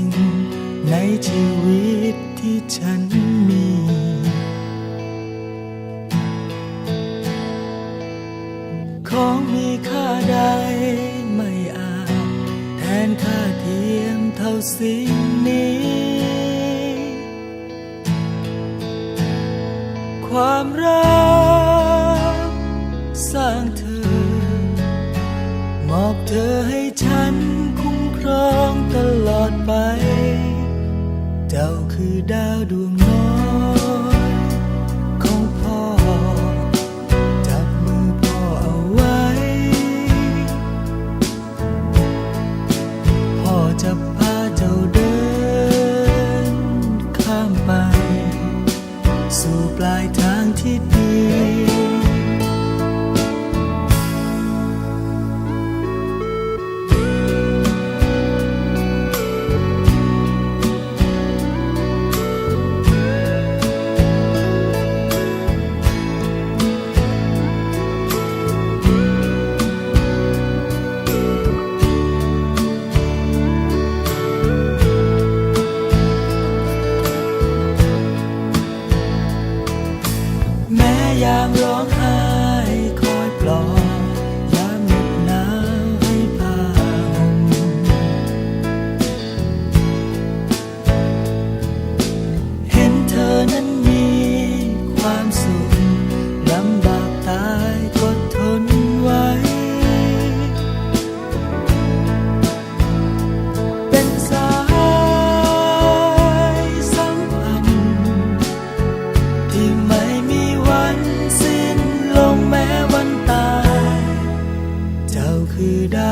สิ่งในชีวิตที่ฉันมี ของมีค่าใดไม่อาจแทนค่าเทียมเท่าสิ่งนี้ ความรักสร้างเธอ มอบเธอให้ คือดาวดวงน้อยของพ่อ จับมือพ่อเอาไว้ พ่อจะพาเจ้าเดิน ข้ามไป สู่ปลายทางที่ดี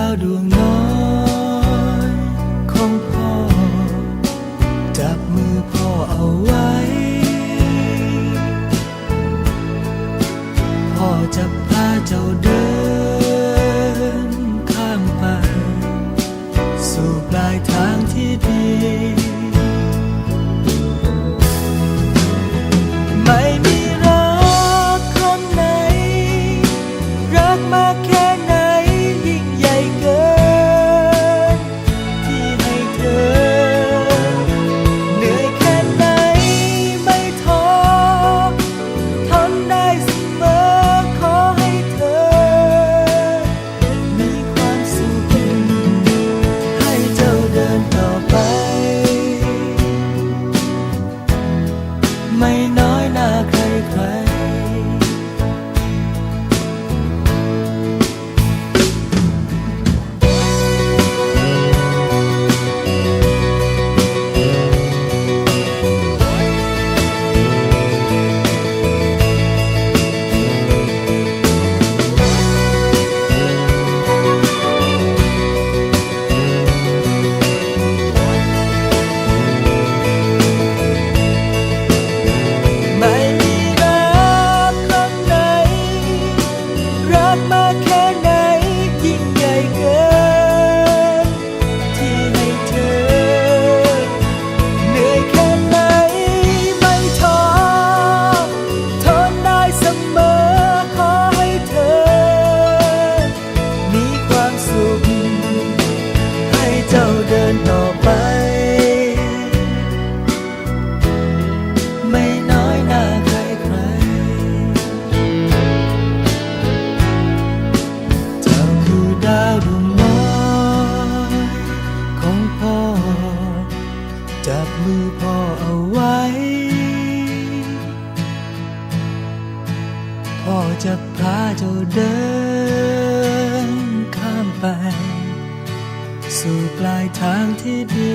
าวดวงน้อยของพ่อ จับมือพ่อเอาไว้ พ่อจะพาเจ้าเดินข้ามไป สู่ปลายทางที่ดี ไม่มีรักคนไหน รักมากแค่าวดวงน้อยของพ่อ จับมือพ่อเอาไว้ พ่อจะพาเจ้าเดินข้ามไป สู่ปลายทางที่ดี